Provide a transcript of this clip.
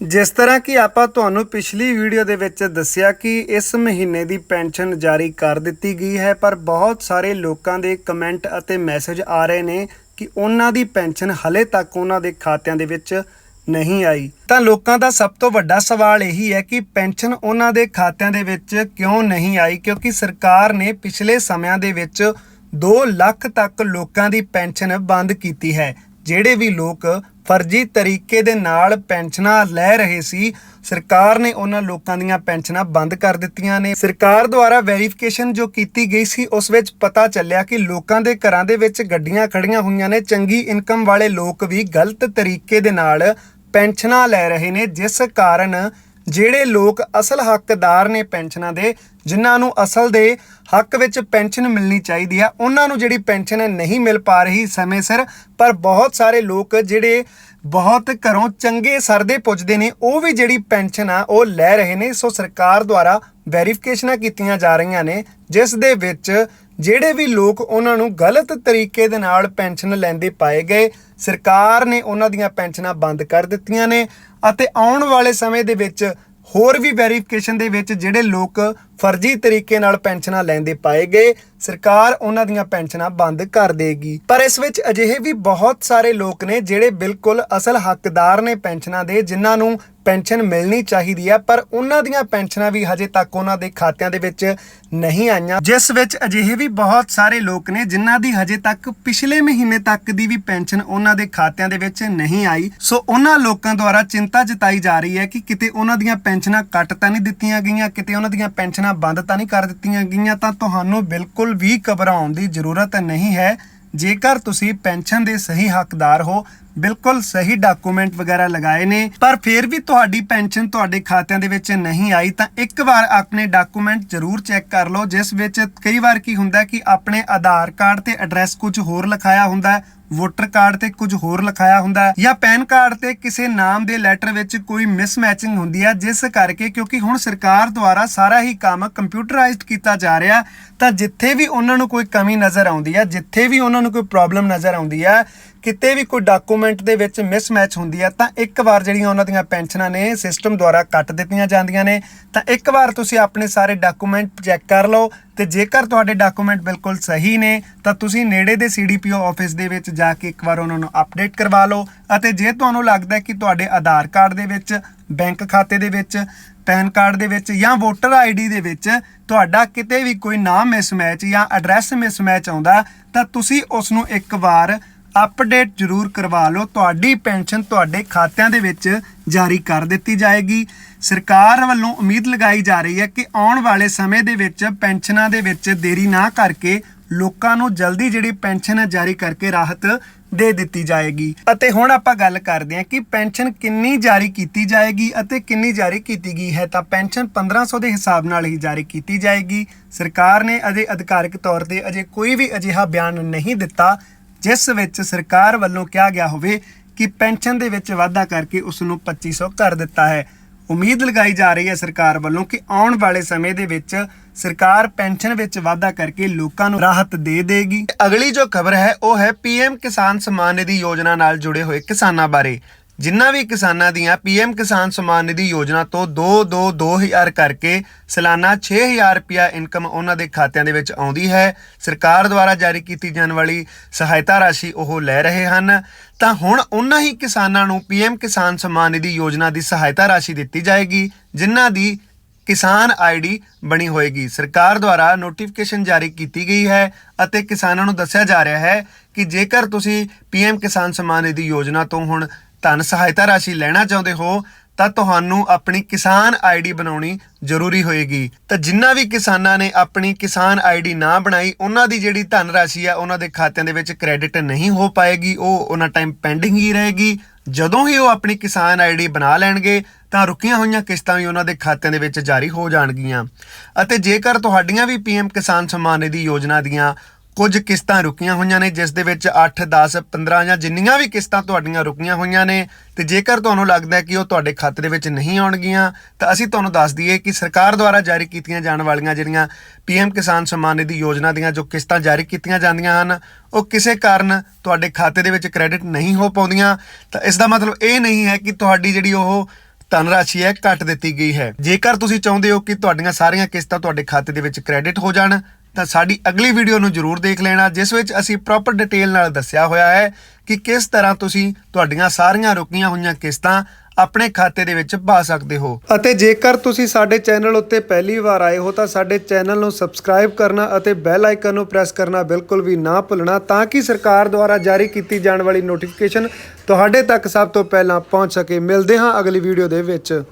ਜਿਸ ਤਰ੍ਹਾਂ ਕਿ ਆਪਾਂ ਤੁਹਾਨੂੰ ਪਿਛਲੀ ਵੀਡੀਓ ਦੇ ਵਿੱਚ ਦੱਸਿਆ ਕਿ ਇਸ ਮਹੀਨੇ ਦੀ ਪੈਨਸ਼ਨ ਜਾਰੀ ਕਰ ਦਿੱਤੀ ਗਈ ਹੈ, ਪਰ ਬਹੁਤ ਸਾਰੇ ਲੋਕਾਂ ਦੇ ਕਮੈਂਟ ਅਤੇ ਮੈਸੇਜ ਆ ਰਹੇ ਨੇ ਕਿ ਉਹਨਾਂ ਦੀ ਪੈਨਸ਼ਨ ਹਲੇ ਤੱਕ ਉਹਨਾਂ ਦੇ ਖਾਤਿਆਂ ਦੇ ਵਿੱਚ ਨਹੀਂ ਆਈ। ਤਾਂ ਲੋਕਾਂ ਦਾ ਸਭ ਤੋਂ ਵੱਡਾ ਸਵਾਲ ਇਹੀ ਹੈ ਕਿ ਪੈਨਸ਼ਨ ਉਹਨਾਂ ਦੇ ਖਾਤਿਆਂ ਦੇ ਵਿੱਚ ਕਿਉਂ ਨਹੀਂ ਆਈ? ਕਿਉਂਕਿ ਸਰਕਾਰ ਨੇ ਪਿਛਲੇ ਸਮਿਆਂ ਦੇ ਵਿੱਚ 2 ਲੱਖ ਤੱਕ ਲੋਕਾਂ ਦੀ ਪੈਨਸ਼ਨ ਬੰਦ ਕੀਤੀ ਹੈ, ਜਿਹੜੇ ਵੀ ਲੋਕ ਫਰਜ਼ੀ ਤਰੀਕੇ ਦੇ ਨਾਲ ਪੈਨਸ਼ਨਾਂ ਲੈ ਰਹੇ ਸੀ। ਸਰਕਾਰ ਨੇ ਉਹਨਾਂ ਲੋਕਾਂ ਦੀਆਂ ਪੈਨਸ਼ਨਾਂ ਬੰਦ ਕਰ ਦਿੱਤੀਆਂ ਨੇ। ਸਰਕਾਰ ਦੁਆਰਾ ਵੈਰੀਫਿਕੇਸ਼ਨ ਜੋ ਕੀਤੀ ਗਈ ਸੀ, ਉਸ ਵਿੱਚ ਪਤਾ ਚੱਲਿਆ ਕਿ ਲੋਕਾਂ ਦੇ ਘਰਾਂ ਦੇ ਵਿੱਚ ਗੱਡੀਆਂ ਖੜੀਆਂ ਹੋਈਆਂ ਨੇ। ਚੰਗੀ ਇਨਕਮ ਵਾਲੇ ਲੋਕ ਵੀ ਗਲਤ ਤਰੀਕੇ ਦੇ ਨਾਲ ਪੈਨਸ਼ਨਾਂ ਲੈ ਰਹੇ ਨੇ, ਜਿਸ ਕਾਰਨ ਜਿਹੜੇ ਲੋਕ ਅਸਲ ਹੱਕਦਾਰ ਨੇ ਪੈਨਸ਼ਨਾਂ ਦੇ, ਜਿਨ੍ਹਾਂ ਨੂੰ ਅਸਲ ਦੇ ਹੱਕ ਵਿੱਚ ਪੈਨਸ਼ਨ ਮਿਲਣੀ ਚਾਹੀਦੀ ਆ, ਉਹਨਾਂ ਨੂੰ ਜਿਹੜੀ ਪੈਨਸ਼ਨ ਨਹੀਂ ਮਿਲ ਪਾ ਰਹੀ ਸਮੇਂ ਸਿਰ, ਪਰ ਬਹੁਤ ਸਾਰੇ ਲੋਕ ਜਿਹੜੇ ਬਹੁਤ ਘਰੋਂ ਚੰਗੇ ਸਰਦੇ ਪੁੱਜਦੇ ਨੇ, ਉਹ ਵੀ ਜਿਹੜੀ ਪੈਨਸ਼ਨ ਆ, ਉਹ ਲੈ ਰਹੇ ਨੇ। ਸੋ ਸਰਕਾਰ ਦੁਆਰਾ ਵੈਰੀਫਿਕੇਸ਼ਨਾਂ ਕੀਤੀਆਂ ਜਾ ਰਹੀਆਂ ਨੇ, ਜਿਸ ਦੇ ਵਿੱਚ ਜਿਹੜੇ ਵੀ ਲੋਕ ਉਹਨਾਂ ਨੂੰ ਗਲਤ ਤਰੀਕੇ ਦੇ ਨਾਲ ਪੈਨਸ਼ਨ ਲੈਂਦੇ ਪਾਏ ਗਏ, ਸਰਕਾਰ ਨੇ ਉਹਨਾਂ ਦੀਆਂ ਪੈਨਸ਼ਨਾਂ ਬੰਦ ਕਰ ਦਿੱਤੀਆਂ ਨੇ ਅਤੇ ਆਉਣ ਵਾਲੇ ਸਮੇਂ ਦੇ ਵਿੱਚ ਹੋਰ ਵੀ ਵੈਰੀਫਿਕੇਸ਼ਨ ਦੇ ਵਿੱਚ ਜਿਹੜੇ ਲੋਕ ਫਰਜ਼ੀ ਤਰੀਕੇ ਨਾਲ ਪੈਨਸ਼ਨਾਂ ਲੈਂਦੇ ਪਾਏ ਗਏ, ਸਰਕਾਰ ਉਹਨਾਂ ਦੀਆਂ ਪੈਨਸ਼ਨਾਂ ਬੰਦ ਕਰ ਦੇਗੀ। ਪਰ ਇਸ ਵਿੱਚ ਅਜਿਹੇ ਵੀ ਬਹੁਤ ਸਾਰੇ ਲੋਕ ਨੇ ਜਿਹੜੇ ਬਿਲਕੁਲ ਅਸਲ ਹੱਕਦਾਰ ਨੇ ਪੈਨਸ਼ਨਾਂ ਦੇ, ਜਿਨ੍ਹਾਂ ਨੂੰ ਪੈਨਸ਼ਨ ਮਿਲਣੀ ਚਾਹੀਦੀ ਆ ਪਰ ਉਹਨਾਂ ਦੀਆਂ ਪੈਨਸ਼ਨਾਂ ਵੀ ਹਜੇ ਤੱਕ ਉਹਨਾਂ ਦੇ ਖਾਤਿਆਂ ਦੇ ਵਿੱਚ ਨਹੀਂ ਆਈਆਂ। ਜਿਸ ਵਿੱਚ ਅਜਿਹੇ ਵੀ ਬਹੁਤ ਸਾਰੇ ਲੋਕ ਨੇ ਜਿਨ੍ਹਾਂ ਦੀ ਹਜੇ ਤੱਕ ਪਿਛਲੇ ਮਹੀਨੇ ਤੱਕ ਦੀ ਵੀ ਪੈਨਸ਼ਨ ਉਹਨਾਂ ਦੇ ਖਾਤਿਆਂ ਦੇ ਵਿੱਚ ਨਹੀਂ ਆਈ। ਸੋ ਉਹਨਾਂ ਲੋਕਾਂ ਦੁਆਰਾ ਚਿੰਤਾ ਜਤਾਈ ਜਾ ਰਹੀ ਹੈ ਕਿ ਕਿਤੇ ਉਹਨਾਂ ਦੀਆਂ ਪੈਨਸ਼ਨਾਂ ਕੱਟ ਤਾਂ ਨਹੀਂ ਦਿੱਤੀਆਂ ਗਈਆਂ, ਕਿਤੇ ਉਹਨਾਂ ਦੀਆਂ ਪੈਨਸ਼ਨਾਂ ਬੰਦ ਤਾਂ ਨਹੀਂ ਕਰ ਦਿੱਤੀਆਂ ਗਈਆਂ, ਤਾਂ ਤੁਹਾਨੂੰ ਬਿਲਕੁਲ ਵੀ ਘਬਰਾਉਣ ਦੀ ਜ਼ਰੂਰਤ ਨਹੀਂ ਹੈ। ਜੇਕਰ ਤੁਸੀਂ ਪੈਨਸ਼ਨ ਦੇ ਸਹੀ ਹੱਕਦਾਰ ਹੋ, ਬਿਲਕੁਲ ਸਹੀ ਡਾਕੂਮੈਂਟ ਵਗੈਰਾ ਲਗਾਏ ਨੇ, ਪਰ ਫਿਰ ਵੀ ਤੁਹਾਡੀ ਪੈਨਸ਼ਨ ਤੁਹਾਡੇ ਖਾਤਿਆਂ ਦੇ ਵਿੱਚ ਨਹੀਂ ਆਈ, ਤਾਂ ਇੱਕ ਵਾਰ ਆਪਣੇ ਡਾਕੂਮੈਂਟ ਜ਼ਰੂਰ ਚੈੱਕ ਕਰ ਲਓ, ਜਿਸ ਵਿੱਚ ਕਈ ਵਾਰ ਕੀ ਹੁੰਦਾ ਕਿ ਆਪਣੇ ਆਧਾਰ ਕਾਰਡ ਤੇ ਐਡਰੈਸ ਕੁਝ ਹੋਰ ਲਿਖਾਇਆ ਹੁੰਦਾ ਵੋਟਰ ਕਾਰਡ ਤੇ ਕੁਝ ਹੋਰ ਲਿਖਾਇਆ ਹੁੰਦਾ ਹੈ ਜਾਂ ਪੈਨ ਕਾਰਡ ਤੇ ਕਿਸੇ ਨਾਮ ਦੇ ਲੈਟਰ ਵਿੱਚ ਕੋਈ ਮਿਸਮੈਚਿੰਗ ਹੁੰਦੀ ਹੈ, ਜਿਸ ਕਰਕੇ ਕਿਉਂਕਿ ਹੁਣ ਸਰਕਾਰ ਦੁਆਰਾ ਸਾਰਾ ਹੀ ਕੰਮ ਕੰਪਿਊਟਰਾਈਜ਼ਡ ਕੀਤਾ ਜਾ ਰਿਹਾ, ਤਾਂ ਜਿੱਥੇ ਵੀ ਉਹਨਾਂ ਨੂੰ ਕੋਈ ਕਮੀ ਨਜ਼ਰ ਆਉਂਦੀ ਹੈ, ਜਿੱਥੇ ਵੀ ਉਹਨਾਂ ਨੂੰ ਕੋਈ ਪ੍ਰੋਬਲਮ ਨਜ਼ਰ ਆਉਂਦੀ ਹੈ, ਕਿਤੇ ਵੀ ਕੋਈ ਡਾਕੂਮੈਂਟ ਦੇ ਵਿੱਚ ਮਿਸਮੈਚ ਹੁੰਦੀ ਹੈ, ਤਾਂ ਇੱਕ ਵਾਰ ਜਿਹੜੀਆਂ ਉਹਨਾਂ ਦੀਆਂ ਪੈਨਸ਼ਨਾਂ ਨੇ ਸਿਸਟਮ ਦੁਆਰਾ ਕੱਟ ਦਿੱਤੀਆਂ ਜਾਂਦੀਆਂ ਨੇ, ਤਾਂ ਇੱਕ ਵਾਰ ਤੁਸੀਂ ਆਪਣੇ ਸਾਰੇ ਡਾਕੂਮੈਂਟ ਚੈੱਕ ਕਰ ਲਓ ਤੇ ਜੇਕਰ ਤੁਹਾਡੇ ਡਾਕੂਮੈਂਟ ਬਿਲਕੁਲ ਸਹੀ ਨੇ, ਤਾਂ ਤੁਸੀਂ ਨੇੜੇ ਦੇ ਸੀਡੀਪੀਓ ਆਫਿਸ ਦੇ ਵਿੱਚ ਜਾ ਕੇ ਇੱਕ ਵਾਰ ਉਹਨਾਂ ਨੂੰ ਅਪਡੇਟ ਕਰਵਾ ਲਓ ਅਤੇ ਜੇ ਤੁਹਾਨੂੰ ਲੱਗਦਾ ਹੈ ਕਿ ਤੁਹਾਡੇ ਆਧਾਰ ਕਾਰਡ ਦੇ ਵਿੱਚ, ਬੈਂਕ ਖਾਤੇ ਦੇ ਵਿੱਚ, ਪੈਨ ਕਾਰਡ ਦੇ ਵਿੱਚ ਜਾਂ ਵੋਟਰ ਆਈਡੀ ਦੇ ਵਿੱਚ ਤੁਹਾਡਾ ਕਿਤੇ ਵੀ ਕੋਈ ਨਾਮ ਮਿਸਮੈਚ ਜਾਂ ਐਡਰੈਸ ਮਿਸਮੈਚ ਆਉਂਦਾ, ਤਾਂ ਤੁਸੀਂ ਉਸ ਨੂੰ ਇੱਕ ਵਾਰ ਅਪਡੇਟ ਜ਼ਰੂਰ ਕਰਵਾ ਲਓ। ਤੁਹਾਡੀ ਪੈਨਸ਼ਨ ਤੁਹਾਡੇ ਖਾਤਿਆਂ ਦੇ ਵਿੱਚ ਜਾਰੀ ਕਰ ਦਿੱਤੀ ਜਾਏਗੀ। ਸਰਕਾਰ ਵੱਲੋਂ ਉਮੀਦ ਲਗਾਈ ਜਾ ਰਹੀ ਹੈ ਕਿ ਆਉਣ ਵਾਲੇ ਸਮੇਂ ਦੇ ਵਿੱਚ ਪੈਨਸ਼ਨਾਂ ਦੇ ਵਿੱਚ ਦੇਰੀ ਨਾ ਕਰਕੇ ਲੋਕਾਂ ਨੂੰ ਜਲਦੀ ਜਿਹੜੀ ਪੈਨਸ਼ਨ ਹੈ ਜਾਰੀ ਕਰਕੇ ਰਾਹਤ ਦੇ ਦਿੱਤੀ ਜਾਏਗੀ। ਅਤੇ ਹੁਣ ਆਪਾਂ ਗੱਲ ਕਰਦੇ ਹਾਂ ਕਿ ਪੈਨਸ਼ਨ ਕਿੰਨੀ ਜਾਰੀ ਕੀਤੀ ਜਾਏਗੀ ਅਤੇ ਕਿੰਨੀ ਜਾਰੀ ਕੀਤੀ ਗਈ ਹੈ। ਤਾਂ ਪੈਨਸ਼ਨ 1500 ਦੇ ਹਿਸਾਬ ਨਾਲ ਹੀ ਜਾਰੀ ਕੀਤੀ ਜਾਏਗੀ। ਸਰਕਾਰ ਨੇ ਅਜੇ ਅਧਿਕਾਰਿਕ ਤੌਰ ਤੇ ਅਜੇ ਕੋਈ ਵੀ ਅਜਿਹਾ ਬਿਆਨ ਨਹੀਂ ਦਿੱਤਾ, ਜਿਸ ਵਿੱਚ ਸਰਕਾਰ ਵੱਲੋਂ ਕਿਹਾ ਗਿਆ ਹੋਵੇ ਕਿ ਪੈਨਸ਼ਨ ਦੇ ਵਿੱਚ ਵਾਧਾ ਕਰਕੇ ਉਸ ਨੂੰ 2500 ਕਰ ਦਿੱਤਾ ਹੈ। ਉਮੀਦ ਲਗਾਈ ਜਾ ਰਹੀ ਹੈ ਸਰਕਾਰ ਵੱਲੋਂ ਕਿ ਆਉਣ ਵਾਲੇ ਸਮੇਂ ਦੇ ਵਿੱਚ ਸਰਕਾਰ ਪੈਨਸ਼ਨ ਵਿੱਚ ਵਾਧਾ ਕਰਕੇ ਲੋਕਾਂ ਨੂੰ ਰਾਹਤ ਦੇ ਦੇਗੀ। ਅਗਲੀ ਜੋ ਖਬਰ ਹੈ, ਉਹ ਹੈ ਪੀਐਮ ਕਿਸਾਨ ਸਨਮਾਨ ਨਿਧੀ ਯੋਜਨਾ ਨਾਲ ਜੁੜੇ ਹੋਏ ਕਿਸਾਨਾਂ ਬਾਰੇ। ਜਿਨ੍ਹਾਂ ਵੀ ਕਿਸਾਨਾਂ ਦੀਆਂ ਪੀਐਮ ਕਿਸਾਨ ਸਨਮਾਨ ਨਿਧੀ ਯੋਜਨਾ ਤੋਂ 2-2-2000 ਕਰਕੇ ਸਾਲਾਨਾ 6000 ਰੁਪਇਆ ਇਨਕਮ ਉਹਨਾਂ ਦੇ ਖਾਤਿਆਂ ਦੇ ਵਿੱਚ ਆਉਂਦੀ ਹੈ। ਸਰਕਾਰ ਦੁਆਰਾ ਜਾਰੀ ਕੀਤੀ ਜਾਣ ਵਾਲੀ ਸਹਾਇਤਾ ਰਾਸ਼ੀ ਉਹ ਲੈ ਰਹੇ ਹਨ। ਤਾਂ ਹੁਣ ਉਹਨਾਂ ਹੀ ਕਿਸਾਨਾਂ ਨੂੰ ਪੀਐਮ ਕਿਸਾਨ ਸਨਮਾਨ ਨਿਧੀ ਯੋਜਨਾ ਦੀ ਸਹਾਇਤਾ ਰਾਸ਼ੀ ਦਿੱਤੀ ਜਾਏਗੀ, ਜਿਨ੍ਹਾਂ ਦੀ ਕਿਸਾਨ ਆਈਡੀ ਬਣੀ ਹੋਏਗੀ। ਸਰਕਾਰ ਦੁਆਰਾ ਨੋਟੀਫਿਕੇਸ਼ਨ ਜਾਰੀ ਕੀਤੀ ਗਈ ਹੈ ਅਤੇ ਕਿਸਾਨਾਂ ਨੂੰ ਦੱਸਿਆ ਜਾ ਰਿਹਾ ਹੈ ਕਿ ਜੇਕਰ ਤੁਸੀਂ ਪੀਐਮ ਕਿਸਾਨ ਸਨਮਾਨ ਨਿਧੀ ਯੋਜਨਾ ਤੋਂ ਹੁਣ ਧਨ ਸਹਾਇਤਾ ਰਾਸ਼ੀ ਲੈਣਾ ਚਾਹੁੰਦੇ ਹੋ, ਤਾਂ ਤੁਹਾਨੂੰ ਆਪਣੀ ਕਿਸਾਨ ਆਈਡੀ ਬਣਾਉਣੀ ਜ਼ਰੂਰੀ ਹੋਏਗੀ। ਤਾਂ ਜਿੰਨਾ ਵੀ ਕਿਸਾਨਾਂ ਨੇ ਆਪਣੀ ਕਿਸਾਨ ਆਈਡੀ ਨਾ ਬਣਾਈ, ਉਹਨਾਂ ਦੀ ਜਿਹੜੀ ਧਨ ਰਾਸ਼ੀ ਆ, ਉਹਨਾਂ ਦੇ ਖਾਤਿਆਂ ਦੇ ਵਿੱਚ ਕ੍ਰੈਡਿਟ ਨਹੀਂ ਹੋ ਪਾਏਗੀ, ਉਹ ਉਹਨਾਂ ਟਾਈਮ ਪੈਂਡਿੰਗ ਹੀ ਰਹੇਗੀ। ਜਦੋਂ ਹੀ ਉਹ ਆਪਣੀ ਕਿਸਾਨ ਆਈਡੀ ਬਣਾ ਲੈਣਗੇ, ਤਾਂ ਰੁਕੀਆਂ ਹੋਈਆਂ ਕਿਸ਼ਤਾਂ ਵੀ ਉਹਨਾਂ ਦੇ ਖਾਤਿਆਂ ਦੇ ਵਿੱਚ ਜਾਰੀ ਹੋ ਜਾਣਗੀਆਂ। ਅਤੇ ਜੇਕਰ ਤੁਹਾਡੀਆਂ ਵੀ ਪੀਐਮ ਕਿਸਾਨ ਸਨਮਾਨ ਨਿਧੀ ਯੋਜਨਾ ਦੀਆਂ ਕੁਝ ਕਿਸ਼ਤਾਂ ਰੁਕੀਆਂ ਹੋਈਆਂ ਨੇ, ਜਿਸ ਦੇ ਵਿੱਚ 8 10 15 ਜਾਂ ਜਿੰਨੀਆਂ ਵੀ ਕਿਸ਼ਤਾਂ ਤੁਹਾਡੀਆਂ ਰੁਕੀਆਂ ਹੋਈਆਂ ਨੇ, ਤੇ ਜੇਕਰ ਤੁਹਾਨੂੰ ਲੱਗਦਾ ਹੈ ਕਿ ਉਹ ਤੁਹਾਡੇ ਖਾਤੇ ਦੇ ਵਿੱਚ ਨਹੀਂ ਆਉਣਗੀਆਂ, ਤਾਂ ਅਸੀਂ ਤੁਹਾਨੂੰ ਦੱਸ ਦਈਏ ਕਿ ਸਰਕਾਰ ਦੁਆਰਾ ਜਾਰੀ ਕੀਤੀਆਂ ਜਾਣ ਵਾਲੀਆਂ ਜਿਹੜੀਆਂ ਪੀਐਮ ਕਿਸਾਨ ਸਨਮਾਨ ਨਿਧੀ ਯੋਜਨਾ ਦੀਆਂ ਜੋ ਕਿਸ਼ਤਾਂ ਜਾਰੀ ਕੀਤੀਆਂ ਜਾਂਦੀਆਂ ਹਨ, ਉਹ ਕਿਸੇ ਕਾਰਨ ਤੁਹਾਡੇ ਖਾਤੇ ਦੇ ਵਿੱਚ ਕ੍ਰੈਡਿਟ ਨਹੀਂ ਹੋ ਪਾਉਂਦੀਆਂ। ਤਾਂ ਇਸ ਦਾ ਮਤਲਬ ਇਹ ਨਹੀਂ ਹੈ ਕਿ ਤੁਹਾਡੀ ਜਿਹੜੀ ਉਹ ਧਨ ਰਾਸ਼ੀ ਹੈ ਕੱਟ ਦਿੱਤੀ ਗਈ ਹੈ। ਜੇਕਰ ਤੁਸੀਂ ਚਾਹੁੰਦੇ ਹੋ ਕਿ ਤੁਹਾਡੀਆਂ ਸਾਰੀਆਂ ਕਿਸ਼ਤਾਂ ਤੁਹਾਡੇ ਖਾਤੇ ਦੇ ਵਿੱਚ ਕ੍ਰੈਡਿਟ ਹੋ ਜਾਣ ਤਾਂ ਸਾਡੀ ਅਗਲੀ ਵੀਡੀਓ ਨੂੰ ਜਰੂਰ ਦੇਖ ਲੈਣਾ, ਜਿਸ ਵਿੱਚ ਅਸੀਂ ਪ੍ਰੋਪਰ ਡਿਟੇਲ ਨਾਲ ਦੱਸਿਆ ਹੋਇਆ ਹੈ ਕਿ ਕਿਸ ਤਰ੍ਹਾਂ ਤੁਸੀਂ ਤੁਹਾਡੀਆਂ ਸਾਰੀਆਂ ਰੁਕੀਆਂ ਹੋਈਆਂ ਕਿਸ਼ਤਾਂ ਆਪਣੇ ਖਾਤੇ ਦੇ ਵਿੱਚ ਪਾ ਸਕਦੇ ਹੋ। ਅਤੇ ਜੇਕਰ ਤੁਸੀਂ ਸਾਡੇ ਚੈਨਲ ਉੱਤੇ ਪਹਿਲੀ ਵਾਰ ਆਏ ਹੋ ਤਾਂ ਸਾਡੇ ਚੈਨਲ ਨੂੰ ਸਬਸਕ੍ਰਾਈਬ ਕਰਨਾ ਅਤੇ ਬੈਲ ਆਈਕਨ ਨੂੰ ਪ੍ਰੈਸ ਕਰਨਾ ਬਿਲਕੁਲ ਵੀ ਨਾ ਭੁੱਲਣਾ, ਤਾਂ ਕਿ ਸਰਕਾਰ ਦੁਆਰਾ ਜਾਰੀ ਕੀਤੀ ਜਾਣ ਵਾਲੀ ਨੋਟੀਫਿਕੇਸ਼ਨ ਤੁਹਾਡੇ ਤੱਕ ਸਭ ਤੋਂ ਪਹਿਲਾਂ ਪਹੁੰਚ ਸਕੇ। ਮਿਲਦੇ ਹਾਂ ਅਗਲੀ ਵੀਡੀਓ ਦੇ ਵਿੱਚ।